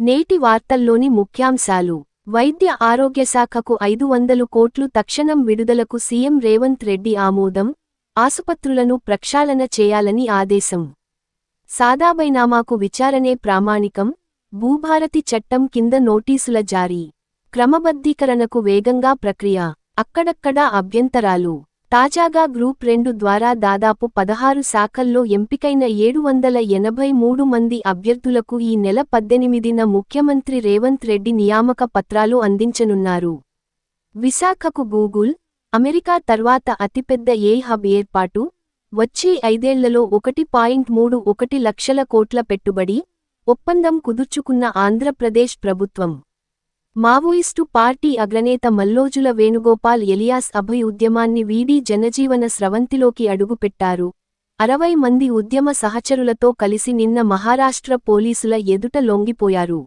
నేటి వార్తల్లోని ముఖ్యాంశాలు. వైద్య ఆరోగ్య శాఖకు ఐదు వందలు కోట్లు తక్షణం విడుదలకు సీఎం రేవంత్ రెడ్డి ఆమోదం ఆసుపత్రులను ప్రక్షాళన చేయాలని ఆదేశం. సాదాబైనామాకు విచారణే ప్రామాణికం భూభారతి చట్టం కింద నోటీసుల జారీ. క్రమబద్ధీకరణకు వేగంగా ప్రక్రియ అక్కడక్కడా అభ్యంతరాలు. తాజాగా గ్రూప్ రెండు ద్వారా దాదాపు పదహారు శాఖల్లో ఎంపికైన ఏడు వందల ఎనభై మూడు మంది అభ్యర్థులకు ఈ నెల పద్దెనిమిదిన ముఖ్యమంత్రి రేవంత్ రెడ్డి నియామక పత్రాలు అందించనున్నారు. విశాఖకు గూగుల్ అమెరికా తర్వాత అతిపెద్ద ఏ హబ్ ఏర్పాటు వచ్చే ఐదేళ్ళలో ఒకటి పాయింట్ మూడు ఒకటి లక్షల కోట్ల పెట్టుబడి ఒప్పందం కుదుర్చుకున్న ఆంధ్రప్రదేశ్ ప్రభుత్వం. మావోయిస్టు పార్టీ అగ్రనేత మల్లోజుల వేణుగోపాల్ ఎలియాస్ అభయ్ ఉద్యమాన్ని వీడి జనజీవన స్రవంతిలోకి అడుగుపెట్టారు. అరవై మంది ఉద్యమ సహచరులతో కలిసి నిన్న మహారాష్ట్ర పోలీసుల ఎదుట లొంగిపోయారు.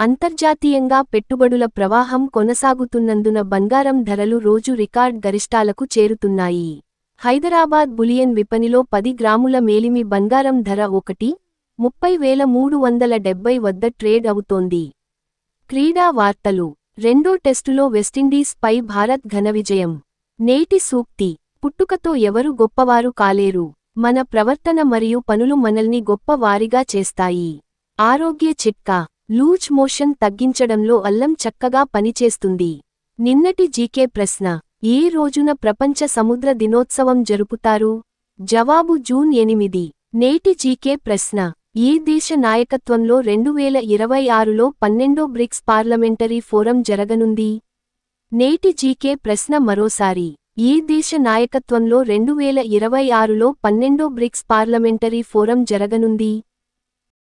అంతర్జాతీయంగా పెట్టుబడుల ప్రవాహం కొనసాగుతున్నందున బంగారం ధరలు రోజు రికార్డ్ గరిష్టాలకు చేరుతున్నాయి. హైదరాబాద్ బులియన్ విపణిలో పది గ్రాముల మేలిమి బంగారం ధర ఒకటి ముప్పై వేల మూడు వందల డెబ్బై వద్ద ట్రేడ్ అవుతోంది. క్రీడా వార్తలు రెండో టెస్టులో వెస్టిండీస్ పై భారత్ ఘన విజయం. నేటి సూక్తి పుట్టుకతో ఎవరు గొప్పవారు కాలేరు. మన ప్రవర్తన మరియు పనులు మనల్ని గొప్పవారిగా చేస్తాయి. ఆరోగ్య చిట్కా లూజ్ మోషన్ తగ్గించడంలో అల్లం చక్కగా పనిచేస్తుంది. నిన్నటి జీకే ప్రశ్న ఏ రోజున ప్రపంచ సముద్ర దినోత్సవం జరుపుతారు? జవాబు జూన్ ఎనిమిది. నేటి జీకే ప్రశ్న ఈ దేశ నాయకత్వంలో రెండు వేల ఇరవై ఆరులో పన్నెండో బ్రిక్స్ పార్లమెంటరీ ఫోరం జరగనుంది. నేటి జీకే ప్రశ్న మరోసారి. ఈ దేశ నాయకత్వంలో రెండు వేల ఇరవై ఆరులో పన్నెండో బ్రిక్స్ పార్లమెంటరీ ఫోరం జరగనుంది.